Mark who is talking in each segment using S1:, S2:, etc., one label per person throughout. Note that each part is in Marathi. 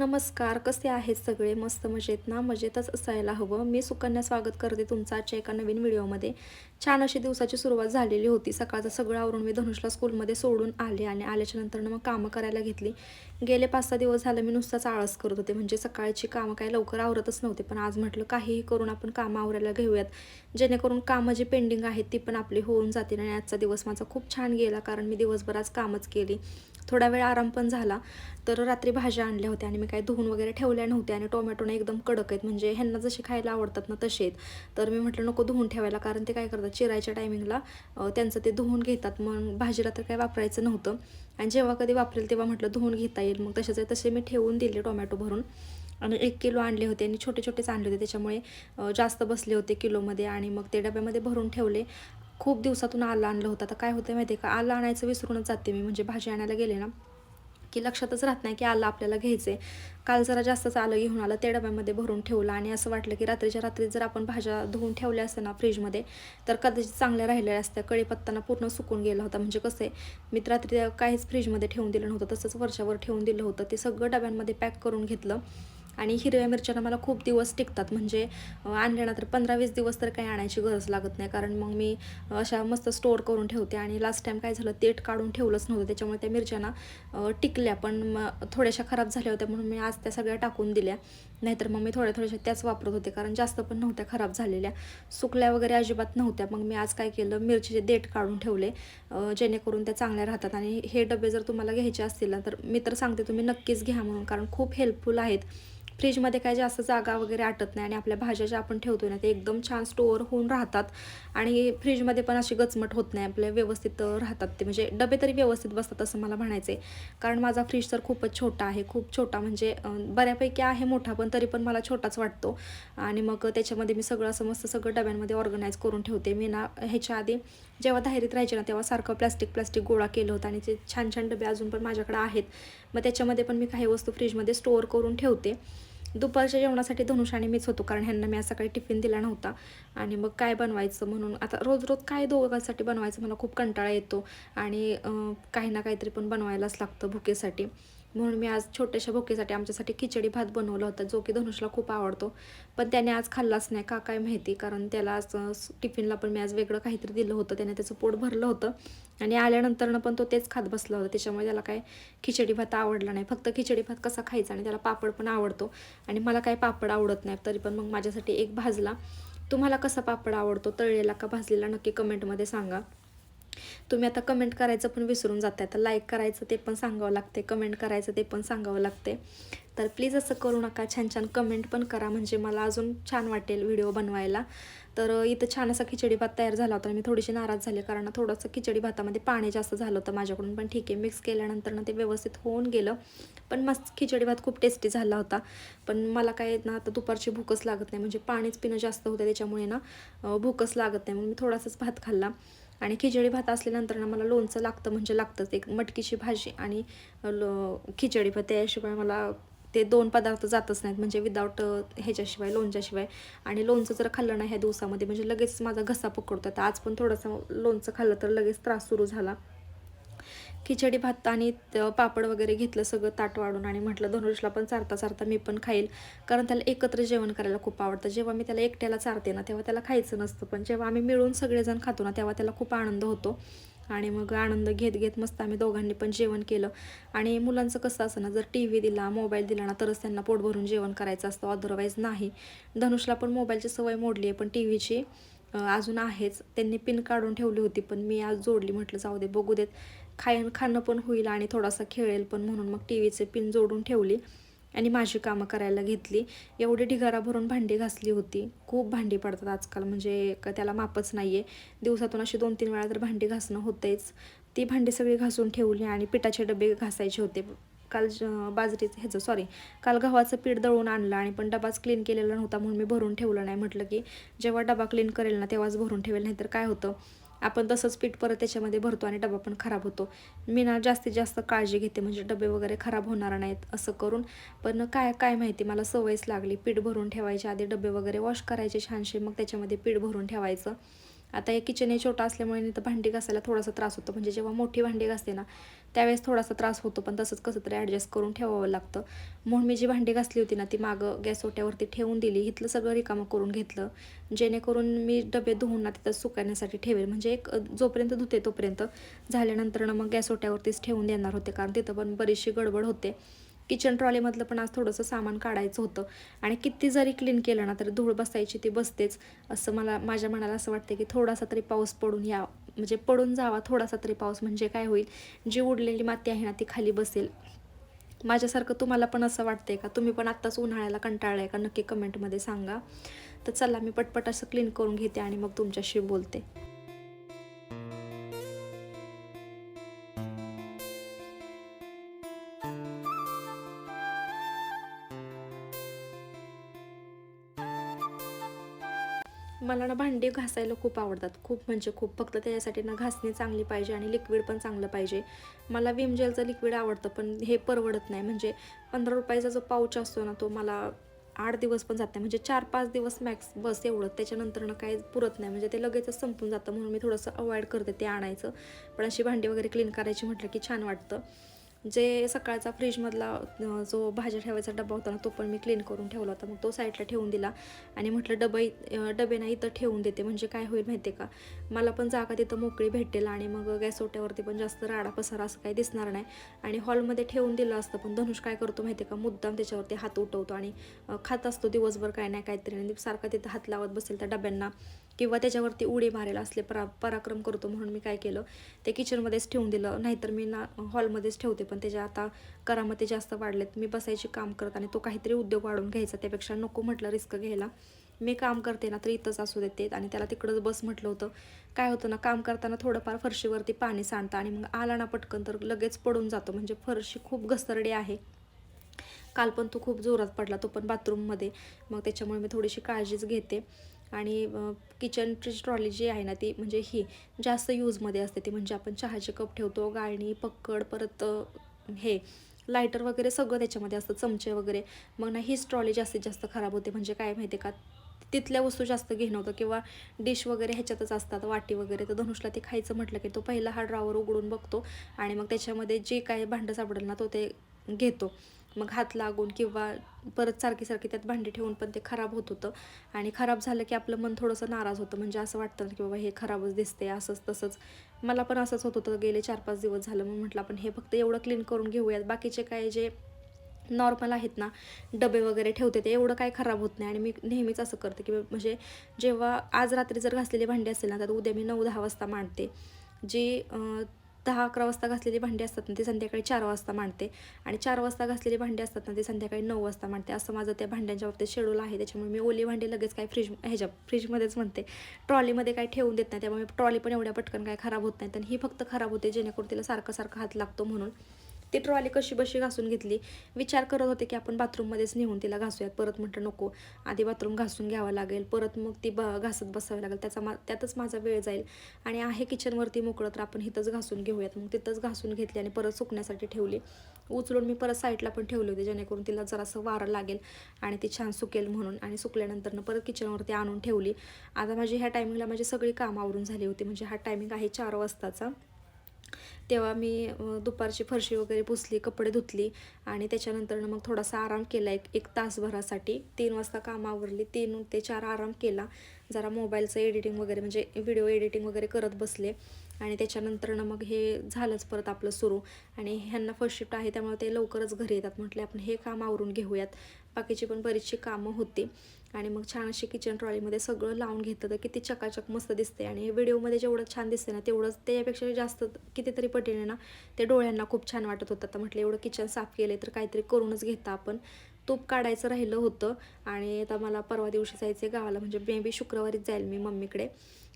S1: नमस्कार कसे आहेत सगळे? मस्त मजेत ना? मजेतच असायला हवं. मी सुकन्या स्वागत करते तुमचं आजच्या एका नवीन व्हिडिओमध्ये. छान अशी दिवसाची सुरुवात झालेली होती. सकाळचं सगळं आवरून मी धनुषला स्कूलमध्ये सोडून आले आणि आल्याच्यानंतर मग कामं करायला घेतली. गेले पाच सहा दिवस झालं मी नुसताच आळस करत होते. म्हणजे सकाळची कामं काय लवकर आवरतच नव्हते. पण आज म्हटलं काहीही करून आपण कामं आवरायला घेऊयात. जेणेकरून कामं जी पेंडिंग आहेत ती पण आपली होऊन जातील. आणि आजचा दिवस माझा खूप छान गेला कारण मी दिवसभर आज कामच केली. थोडा वेळ आराम पण झाला. तर रात्री भाज्या आणल्या होत्या आणि मी काही धुवून वगैरे ठेवल्या नव्हत्या आणि टोमॅटोने एकदम कडक आहेत. म्हणजे ह्यांना जसे खायला आवडतात ना तसे आहेत तर मी म्हटलं नको धुवून ठेवायला कारण ते काय करतात चिरायच्या टायमिंगला त्यांचं ते धुवून घेतात. मग भाजीला तर काय वापरायचं नव्हतं. आणि जेव्हा कधी वापरेल तेव्हा म्हटलं धुवून घेता येईल. मग तसेच तसे मी ठेवून दिले टोमॅटो भरून. आणि एक किलो आणले होते आणि छोटे छोटेच आणले होते. त्याच्यामुळे जास्त बसले होते किलोमध्ये आणि मग ते डब्यामध्ये भरून ठेवले. खूप दिवसातून आलं आणलं होतं. आता काय होतं माहिती आहे का? आलं आणायचं विसरूनच जाते मी. म्हणजे भाजी आणायला गेले ना की लक्षातच राहत नाही की आलं आपल्याला घ्यायचं आहे काल जरा जास्तच आलं घेऊन आलं त्या डब्यामध्ये भरून ठेवलं आणि असं वाटलं की रात्रीच्या रात्री जर आपण भाज्या धुवून ठेवल्या असत्या ना फ्रीजमध्ये तर कदाचित चांगल्या राहिलेल्या असत्या. कळीपत्ताना पूर्ण सुकून गेला होता. म्हणजे कसं आहे मी रात्री काहीच फ्रीजमध्ये ठेवून दिलं नव्हतं. तसंच वर्षावर ठेवून दिलं होतं. ते सगळं डब्यांमध्ये पॅक करून घेतलं. आणि हिरव्या मिरच्याला मला खूप दिवस टिकतात. म्हणजे आणल्या तर पंधरा वीस दिवस तर काही आणायची गरज लागत नाही. कारण मग मी अशा मस्त स्टोअर करून ठेवते आणि लास्ट टाईम काय झालं तेट काढून ठेवलंच नव्हतं. त्याच्यामुळे त्या मिरच्यांना टिकल्या. पण थोड्याशा खराब झाल्या होत्या म्हणून मी आज त्या सगळ्या टाकून दिल्या. नाहीतर मग मी थोड्या थोड्याशा त्याच वापरत होते कारण जास्त पण नव्हत्या खराब झालेल्या. सुकल्या वगैरे अजिबात नव्हत्या. मग मी आज काय केलं मिरचीचे देठ काढून ठेवले जेणेकरून त्या चांगल्या राहतात. आणि हे डबे जर तुम्हाला घ्यायचे असतील ना तर मी तर सांगते तुम्ही नक्कीच घ्या म्हणून कारण खूप हेल्पफुल आहेत. फ्रीजमध्ये काय जास्त जागा वगैरे आटत नाही आणि आपल्या भाज्या ज्या आपण ठेवतो ना ते एकदम छान स्टोअर होऊन राहतात. आणि फ्रीजमध्ये पण अशी गचमट होत नाही आपल्या व्यवस्थित राहतात ते. म्हणजे डबे तरी व्यवस्थित बसतात असं मला म्हणायचं आहे कारण माझा फ्रीज तर खूपच छोटा आहे खूप छोटा म्हणजे बऱ्यापैकी आहे मोठा पण तरी पण मला छोटाच वाटतो. आणि मग त्याच्यामध्ये मी सगळं असं मस्त सगळं डब्यांमध्ये ऑर्गनाईज करून ठेवते. मी ना ह्याच्या आधी जेव्हा धायरीत राहायचे ना तेव्हा सारखं प्लास्टिक प्लास्टिक गोळा केलं होतं आणि ते छान छान डबे अजून पण माझ्याकडे आहेत. मग त्याच्यामध्ये पण मी काही वस्तू फ्रीजमध्ये स्टोअर करून ठेवते. दुपारच्या जेवणासाठी धनुष आणि मीच होतो कारण ह्यांना मी आज काही टिफिन दिला नव्हता. आणि मग काय बनवायचं म्हणून आता रोज रोज काय दोघांसाठी बनवायचं मला खूप कंटाळा येतो. आणि काही ना काहीतरी पण बनवायलाच लागतं भुकेसाठी. म्हणून मी आज छोट्याशा भोकेसाठी आमच्यासाठी खिचडी भात बनवला होता जो की धनुषला खूप आवडतो. पण त्याने आज खाल्लाच नाही का काय माहिती? कारण त्याला आज टिफिनला पण मी आज वेगळं काहीतरी दिलं होतं त्याने त्याचं पोट भरलं होतं. आणि आल्यानंतरनं पण तो तेच खात बसला होता त्याच्यामुळे त्याला काय खिचडी भात आवडला नाही. फक्त खिचडी भात कसा खायचा आणि त्याला पापड पण आवडतो. आणि मला काय पापड आवडत नाही तरी पण मग माझ्यासाठी एक भाजला. तुम्हाला कसा पापड आवडतो तळलेला का भाजलेला नक्की कमेंटमध्ये सांगा. तुम्ही आता कमेंट करायचं पण विसरून जाते आता लाईक करायचं ते पण सांगावं लागते कमेंट करायचं ते पण सांगावं लागते तर प्लीज असं करू नका. छान छान कमेंट पण करा. म्हणजे मला अजून छान वाटेल व्हिडिओ बनवायला. तर इथं छान असा खिचडी भात तयार झाला होता मी थोडीशी नाराज झाले कारण थोडंसं खिचडी भातामध्ये पाणी जास्त झालं होतं माझ्याकडून. पण ठीक आहे मिक्स केल्यानंतर ना ते व्यवस्थित होऊन गेलं. पण मस्त खिचडी भात खूप टेस्टी झाला होता. पण मला काय ना आता दुपारची भूकच लागत नाही. म्हणजे पाणीच पिणं जास्त होतं त्याच्यामुळे ना भूकच लागत नाही. म्हणून मी थोडासाच भात खाल्ला. आणि खिचडी भात असल्यानंतर ना मला लोणचं लागतं म्हणजे लागतंच एक मटकीची भाजी आणि लो खिचडी भात. त्याशिवाय मला ते दोन पदार्थ जातच नाहीत म्हणजे विदाऊट ह्याच्याशिवाय लोणच्याशिवाय. आणि लोणचं जर खाल्लं ना ह्या दिवसामध्ये म्हणजे लगेच माझा घसा पकडतो. आता आज पण थोडंसं लोणचं खाल्लं तर लगेच त्रास सुरू झाला. खिचडी भात आणि पापड वगैरे घेतलं सगळं ताट वाढून आणि म्हटलं धनुषला पण चारता चारता मी पण खाईल. कारण त्याला एकत्र जेवण करायला खूप आवडतं. जेव्हा मी त्याला एकट्याला चारते ना तेव्हा त्याला खायचं नसतं. पण जेव्हा आम्ही मिळून सगळेजण खातो ना तेव्हा त्याला खूप आनंद होतो. आणि मग आनंद घेत घेत मस्त आम्ही दोघांनी पण जेवण केलं. आणि मुलांचं कसं असं ना जर टी व्ही दिला मोबाईल दिला ना तरच त्यांना पोट भरून जेवण करायचं असतं. अदरवाईज नाही. धनुषला पण मोबाईलची सवय मोडली आहे पण टी व्हीची अजून आहेच. त्यांनी पिन काढून ठेवली होती पण मी आज जोडली. म्हटलं जाऊ दे बघू देत. खाय खाणं पण होईल आणि थोडासा खेळेल पण म्हणून मग टी व्हीचे पिन जोडून ठेवली आणि माझी कामं करायला घेतली. एवढी ढिगारा भरून भांडी घासली होती. खूप भांडी पडतात आजकाल म्हणजे का त्याला मापच नाही आहे दिवसातून अशी दोन तीन वेळा तर भांडी घासणं होतेच. ती भांडी सगळी घासून ठेवली आणि पिठाचे डबे घासायचे होते. काल बाजरीचं ह्याचं सॉरी काल गव्हाचं पीठ दळून आणलं आणि पण डबाच क्लीन केलेला नव्हता म्हणून मी भरून ठेवलं नाही. म्हटलं की जेव्हा डबा क्लीन करेल ना तेव्हाच भरून ठेवेल नाहीतर काय होतं? आपण तसंच पीठ परत त्याच्यामध्ये भरतो आणि डबा पण खराब होतो. मी ना जास्तीत जास्त काळजी घेते म्हणजे डबे वगैरे खराब होणार नाहीत असं करून. पण काय काय माहिती मला सवयच लागली पीठ भरून ठेवायचे आधी डबे वगैरे वॉश करायचे छानसे मग त्याच्यामध्ये पीठ भरून ठेवायचं. आता हे किचन हे छोटं असल्यामुळे तर भांडी घासायला थोडासा त्रास होतो. म्हणजे जेव्हा मोठी भांडी घासते ना त्यावेळेस थोडासा त्रास होतो पण तसंच कसं तरी ॲडजस्ट करून ठेवावं लागतं. म्हणून मी जी भांडी घासली होती ना ती मागं गॅस ओट्यावरती ठेवून दिली. इथलं सगळं रिकामं करून घेतलं. जेणेकरून मी डबे धुवून ना तिथं सुकण्यासाठी ठेवेल. म्हणजे एक जोपर्यंत धुते तोपर्यंत झाल्यानंतर ना मग गॅस ओट्यावरतीच ठेवून देणार होते. कारण तिथं पण बरीचशी गडबड होते. किचन ट्रॉलीमधलं पण आज थोडंसं सामान काढायचं होतं. आणि किती जरी क्लीन केलं ना तरी धूळ बसायची ती बसतेच. असं मला माझ्या मनाला असं वाटतं की थोडासा तरी पाऊस पडून या म्हणजे पडून जावा थोडासा तरी पाऊस म्हणजे काय होईल? जी उडलेली माती आहे ना ती खाली बसेल. माझ्यासारखं तुम्हाला पण असं वाटतंय का? तुम्ही पण आत्ताच उन्हाळ्याला कंटाळलाय आहे का? नक्की कमेंटमध्ये सांगा. तर चला मी पटपट असं क्लीन करून घेते आणि मग तुमच्याशी बोलते. मला ना भांडी घासायला खूप आवडतात. खूप म्हणजे खूप. फक्त त्याच्यासाठी ना घासणी चांगली पाहिजे आणि लिक्विड पण चांगलं पाहिजे. मला विम जेलचं लिक्विड आवडतं पण हे परवडत नाही. म्हणजे पंधरा रुपयाचा जो पाऊच असतो ना तो मला आठ दिवस पण जात नाही. म्हणजे चार पाच दिवस मॅक्स बस एवढं. त्याच्यानंतर ना काही पुरत नाही. म्हणजे ते लगेचच संपून जातं म्हणून मी थोडंसं अवॉइड करते ते आणायचं. पण अशी भांडी वगैरे क्लीन करायची म्हटलं की छान वाटतं. जे सकाळचा फ्रीजमधला जो भाज्या ठेवायचा डबा होता ना तो पण मी क्लीन करून ठेवला होता. मग तो साईडला ठेवून दिला आणि म्हटलं डबा अं, डबे इथं ठेवून देते. म्हणजे काय होईल माहिती आहे का? मला पण जागा तिथं मोकळी भेटेल आणि मग गॅस ओट्यावरती पण जास्त राडा पसारा असं काही दिसणार नाही. आणि हॉलमध्ये ठेवून दिलं असतं पण धनुष काय करतो माहिती आहे का? मुद्दाम त्याच्यावरती हात उठवतो आणि खात असतो दिवसभर काय नाही काहीतरी. आणि सारखा तिथं हात लावत बसेल त्या डब्यांना. किंवा त्याच्यावरती उडी मारेल असले परा पराक्रम करतो म्हणून मी काय केलं? ते किचनमध्येच ठेवून दिलं. नाहीतर मी ना हॉलमध्येच ठेवते. पण त्याच्या आता करामध्ये जास्त वाढलेत. मी बसायची काम करत आणि तो काहीतरी उद्योग वाढून घ्यायचा. त्यापेक्षा नको म्हटलं रिस्क घ्यायला. मी काम करते ना तर इथंच असू देते आणि त्याला तिकडंच बस म्हटलं होतं. काय होतं ना काम करताना थोडंफार फरशीवरती पाणी सांडतं आणि मग आला ना पटकन तर लगेच पडून जातो. म्हणजे फरशी खूप घसरडी आहे. काल पण तो खूप जोरात पडला. तो पण बाथरूममध्ये. मग त्याच्यामुळे मी थोडीशी काळजीच घेते. आणि किचनची ट्रॉली जी आहे ना ती म्हणजे ही जास्त यूजमध्ये असते. ती म्हणजे आपण चहाचे कप ठेवतो गाळणी पक्कड परत हे लायटर वगैरे सगळं त्याच्यामध्ये असतं चमचे वगैरे. मग ना हीच ट्रॉली जास्तीत जास्त खराब होते. म्हणजे काय माहिती आहे का तिथल्या वस्तू जास्त घेणं होतं किंवा डिश वगैरे ह्याच्यातच असतात वाटी वगैरे. तर धनुषला ते खायचं म्हटलं की तो पहिला हा ड्रॉवर उघडून बघतो आणि मग त्याच्यामध्ये जे काय भांडं सापडेल ना तो ते घेतो. मग हात लागून किंवा परत सारखी सारखी त्यात भांडी ठेवून पण ते खराब होत होतं. आणि खराब झालं की आपलं मन थोडंसं नाराज होतं. म्हणजे असं वाटतं की बाबा हे खराबच दिसते असंच तसंच. मला पण असंच होत होतं. गेले चार पाच दिवस झालं. मग म्हटलं आपण हे फक्त एवढं क्लीन करून घेऊयात. बाकीचे काय जे नॉर्मल आहेत ना डबे वगैरे ठेवते ते एवढं काय खराब होत नाही. आणि मी नेहमीच असं करते की म्हणजे जेव्हा आज रात्री जर घासलेली भांडी असेल ना तर उद्या मी नऊ दहा वाजता मांडते. जी दहा अकरा वाजता घासलेली भांडी असतात ना ती संध्याकाळी चार वाजता मांडते. आणि चार वाजता घासलेली भांडी असतात ना ती संध्याकाळी नऊ वाजता मांडते. असं माझं त्या भांड्यांच्या बाबतीत शेड्यूल आहे. त्याच्यामुळे मी ओली भांडी लगेच काय फ्रीज ह्याच्या फ्रीजमध्येच म्हणते. ट्रॉलीमध्ये काही ठेवून देत नाही त्यामुळे ट्रॉली पण एवढ्या पटकन काय खराब होत नाही. तर ही फक्त खराब होते जेणेकरून तिला सारखं सारखं हात लागतो म्हणून. ती ट्रॉली कशी बशी घासून घेतली? विचार करत होते की आपण बाथरूममध्येच नेऊन तिला घासूयात. परत म्हटलं नको आधी बाथरूम घासून घ्यावं लागेल. परत मग ती ब घासत बसावी लागेल. त्याचा मा त्यातच माझा वेळ जाईल आणि आहे किचनवरती मोकळं तर आपण इथंच घासून घेऊयात. मग तिथंच घासून घेतली आणि परत सुकण्यासाठी ठेवली. उचलून मी परत साईडला पण ठेवले होते जेणेकरून तिला जरासं वारं लागेल आणि ती छान सुकेल म्हणून. आणि सुकल्यानंतरनं परत किचनवरती आणून ठेवली. आता माझी ह्या टायमिंगला माझी सगळी कामावरून झाली होती. म्हणजे हा टायमिंग आहे चार वाजताचा. तेव्हा मी दुपारची फरशी वगैरे पुसली कपडे धुतली आणि त्याच्यानंतर मग थोडासा आराम केला. एक एक तासभरासाठी. तीन वाजता काम आवरली. तीन ते चार आराम केला. जरा मोबाईलचं एडिटिंग वगैरे म्हणजे व्हिडिओ एडिटिंग वगैरे करत बसले. आणि त्याच्यानंतरनं मग हे झालंच परत आपलं सुरू. आणि ह्यांना फर्स्ट शिफ्ट आहे त्यामुळे ते लवकरच घरी येतात. म्हटले आपण हे काम आवरून घेऊयात. बाकीची पण बरीचशी कामं होती. आणि मग छान अशी किचन ट्रॉलीमध्ये सगळं लावून घेतलं तर किती चकाचक मस्त दिसते आणि व्हिडिओमध्ये जेवढं छान दिसते ना तेवढंच त्यापेक्षा जास्त कितीतरी पटीने ना ते डोळ्यांना खूप छान वाटत होतं. तर म्हटलं एवढं किचन साफ केलं तर काहीतरी करूनच घेता आपण. तूप काढायचं राहिलं होतं. आणि आता मला परवा दिवशी जायचं आहे गावाला म्हणजे मे बी शुक्रवारीच जाईल मी मम्मीकडे.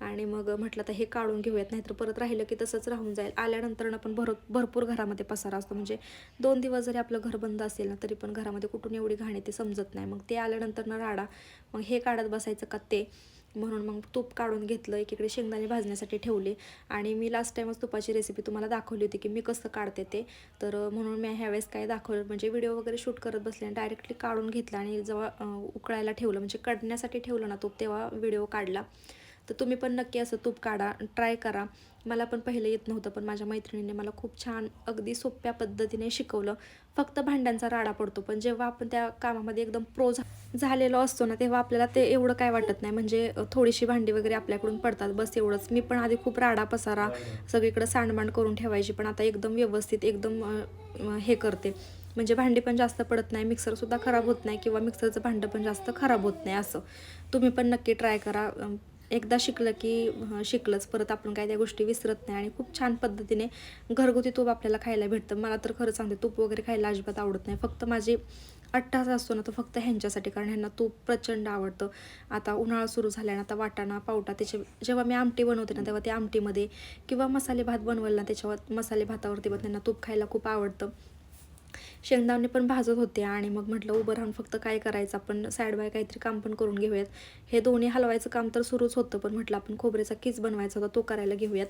S1: आणि मग म्हटलं तर हे काढून घेऊयात नाहीतर परत राहिलं की तसंच राहून जाईल. आल्यानंतर पण भर भरपूर घरामध्ये पसारा असतो. म्हणजे दोन दिवस जरी आपलं घर बंद असेल ना तरी पण घरामध्ये कुठून एवढी घाण येते समजत नाही. मग ते आल्यानंतर ना राडा मग हे काढत बसायचं का ते? म्हणून मग तूप काढून घेतलं एकीकडे शेंगदाणे भाजण्यासाठी ठेवले. आणि मी लास्ट टाईमच तुपाची रेसिपी तुम्हाला दाखवली होती की मी कसं काढते ते. तर म्हणून मी ह्यावेळेस काय दाखवलं म्हणजे व्हिडिओ वगैरे शूट करत बसले आणि डायरेक्टली काढून घेतलं आणि जेव्हा उकळायला ठेवलं म्हणजे काढण्यासाठी ठेवलं ना तूप तेव्हा व्हिडिओ काढला. तर तुम्ही पण नक्की असं तूप काढा ट्राय करा. मला पण पहिलं येत नव्हतं पण माझ्या मैत्रिणीने मला खूप छान अगदी सोप्या पद्धतीने शिकवलं. फक्त भांड्यांचा राडा पडतो पण जेव्हा आपण त्या कामामध्ये एकदम प्रो झालेलो असतो ना तेव्हा आपल्याला ते एवढं काय वाटत नाही. म्हणजे थोडीशी भांडी वगैरे आपल्याकडून पडतात बस एवढंच. मी पण आधी खूप राडा पसारा सगळीकडं सांडमांड करून ठेवायची पण आता एकदम व्यवस्थित एकदम हे करते. म्हणजे भांडी पण जास्त पडत नाही मिक्सरसुद्धा खराब होत नाही किंवा मिक्सरचं भांडं पण जास्त खराब होत नाही असं. तुम्ही पण नक्की ट्राय करा. एकदा शिकलं की शिकलंच. परत आपण काय त्या गोष्टी विसरत नाही आणि खूप छान पद्धतीने घरगुती तूप आपल्याला खायला भेटतं. मला तर खरं सांगते तूप वगैरे खायला अजिबात आवडत नाही. फक्त माझी अट्टास असतो ना तो फक्त ह्यांच्यासाठी कारण ह्यांना तूप प्रचंड आवडतं. आता उन्हाळा सुरू झाल्यानं आता वाटाणा पावटा त्याचे जेव्हा मी आमटी बनवते ना तेव्हा ते आमटीमध्ये किंवा मसाले भात बनवलं ना त्याच्यावर मसाले भातावरती पण त्यांना तूप खायला खूप आवडतं. शेंगदाणे पण भाजत होते आणि मग म्हटलं उभं राहून फक्त काय करायचं? आपण साईड बाय काहीतरी काम पण करून घेऊयात. हे दोन्ही हलवायचं काम तर सुरूच होतं पण म्हटलं आपण खोबऱ्याचा किस बनवायचा होता तो करायला घेऊयात.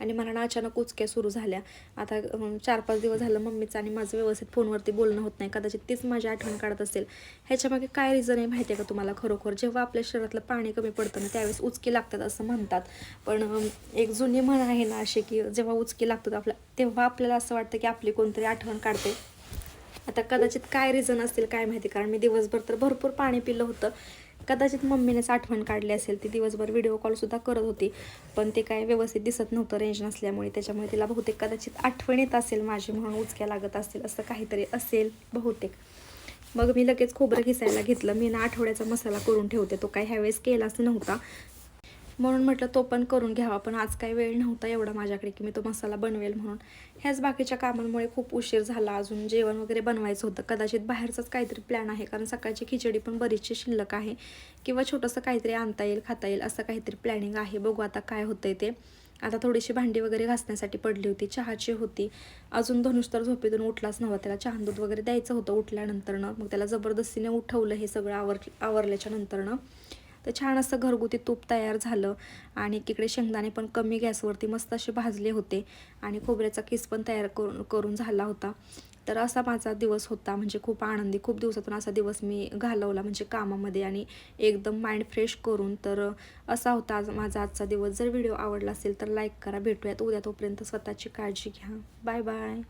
S1: आणि मला ना अचानक उचक्या सुरू झाल्या. आता चार पाच दिवस झालं मम्मीचं आणि माझं व्यवस्थित फोनवरती बोलणं होत नाही. कदाचित तीच माझी आठवण काढत असेल. ह्याच्यामागे काय रिझन आहे माहिती आहे का तुम्हाला खरोखर? जेव्हा आपल्या शरीरातलं पाणी कमी पडतं ना त्यावेळेस उचकी लागतात असं म्हणतात. पण एक जुनी म्हण आहे ना अशी की जेव्हा उचकी लागतात आपल्या तेव्हा आपल्याला असं वाटतं की आपली कोणतरी आठवण काढते. आता कदाचित काय रिझन असतील काय माहिती कारण मी दिवसभर तर भरपूर पाणी पिलं होतं. कदाचित मम्मीनेच आठवण काढली असेल ती दिवसभर व्हिडिओ कॉलसुद्धा करत होती. पण ते काय व्यवस्थित दिसत नव्हतं रेंज नसल्यामुळे त्याच्यामुळे तिला बहुतेक कदाचित आठवण येत असेल माझी म्हणून उचक्या लागत असतील असं काहीतरी असेल बहुतेक. मग मी लगेच खोबरं घिसायला घेतलं. मी ना आठवड्याचा मसाला करून ठेवते तो काही ह्यावेळेस केलाच नव्हता. म्हणून म्हटलं तो पण करून घ्यावा पण आज काही वेळ नव्हता एवढा माझ्याकडे की मी तो मसाला बनवेल म्हणून. ह्याच बाकीच्या कामांमुळे खूप उशीर झाला अजून जेवण वगैरे बनवायचं होतं. कदाचित बाहेरचाच काहीतरी प्लॅन आहे कारण सकाळची खिचडी पण बरीचशी शिल्लक आहे. किंवा छोटंसं काहीतरी आणता येईल खाता येईल असं काहीतरी प्लॅनिंग आहे. बघू आता काय होतंय ते. आता थोडीशी भांडी वगैरे घासण्यासाठी पडली होती चहाची होती. अजून धनुष तर झोपेतून उठलाच नव्हता त्याला चहा दूध वगैरे द्यायचं होतं उठल्यानंतरनं. मग त्याला जबरदस्तीने उठवलं हे सगळं आवर आवरल्याच्या नंतरनं. तर छान असं घरगुती तूप तयार झालं. आणि तिकडे शेंगदाणे पण कमी गॅसवरती मस्त असे भाजले होते. आणि खोबऱ्याचा किस पण तयार करून करून झाला होता. तर असा माझा दिवस होता. म्हणजे खूप आनंदी खूप दिवसातून असा दिवस मी घालवला. म्हणजे कामामध्ये आणि एकदम माइंड फ्रेश करून. तर असा होता आज माझा आजचा दिवस. जर व्हिडिओ आवडला असेल तर लाईक करा. भेटूयात उद्या तोपर्यंत स्वतःची काळजी घ्या. Bye bye